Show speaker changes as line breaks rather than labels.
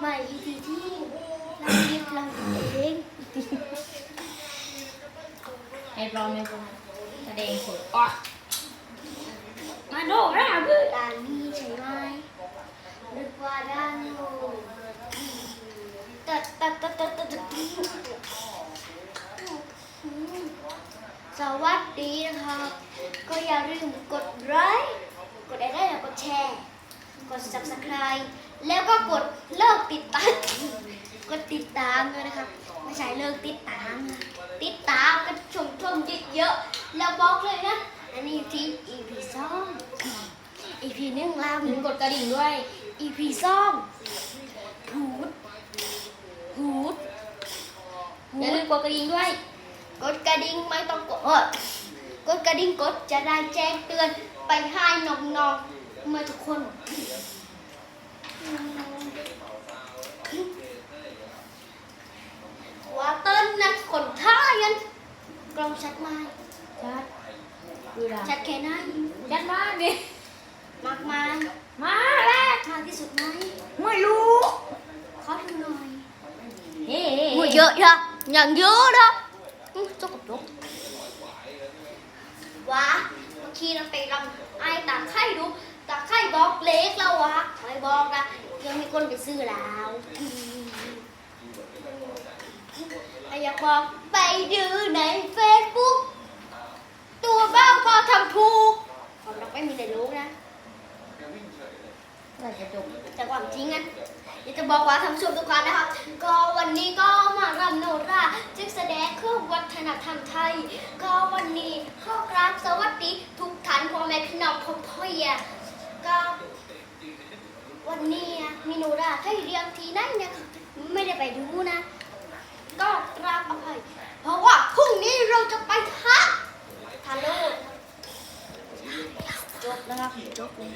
ใหม่อีทีที่เราคิดเราเอง
ให้พร้อมให้พร้อมแสดงผลอะมาดูนะเพื่อน
ด่านนี้ใช่ไหมนึกว่าด้านโน้ตัดตัดตัดตัดตัดสวัสดีนะครับ ก็อย่าลืมกดไลค์กดไลค์แล้วกดแชร์ ด subscribe แล้วก็กดเลิกติดตามกดติดตามด้วยนะครับ ไม่ใช่เลิกติดตามนะติดตามกันชมชมเยอะๆแล้วบอกเลยนะ อันนี้ที่ EP สอง EP หนึ่งลา
ถึงกดกระดิ่งด้วย
EP สองหูดหูด
อย่าลืมกดกระดิ่งด้วย
กดกระดิ่งไม่ต้องกดเออกดกระดิ่งกดจะได้แจ้งเตือนไปให้น้องๆเมื่อทุกคนว่าเต้นนะคนท่ายันกลองชัดไหม
ชัดดูละ
ชัดแค่ไหน
ชัดมากดิ
มากไหม
มาแล้ว
มากที่สุดไหม
ไม่รู้
ขอดูหน่อย
เฮ้
อุ้ยเยอะนะอย่างเยอะนะอื้อจกจกว้าเมื่อกี้เราไปลำไอ้ตาไข่ดู บอกนะยังมีคนไปซื้อแล้วอยากบอกไปดูในเฟซบุ๊กตัวเบ้าก็ทำถูกความรักไม่มีแต่รู้นะ
เราจะจบ
แต่ความจริงอะอยากจะบอกว่าทำชมทุกคนนะครับ ก็วันนี้ก็มารำโนราจึงแสดงเครื่องวัฒนธรรมไทย ก็วันนี้ข้อกราบสวัสดีทุกท่านพ่อแม่พี่น้องพ่อพ่อเฮียก็ วันนี้อะมีโนราให้เรียงทีนั่นเนี่ยไม่ได้ไปดูนะ ก็กราบอภัยเพราะว่าพรุ่งนี้เราจะไปทักทะลุจบแล้วครับจบเลย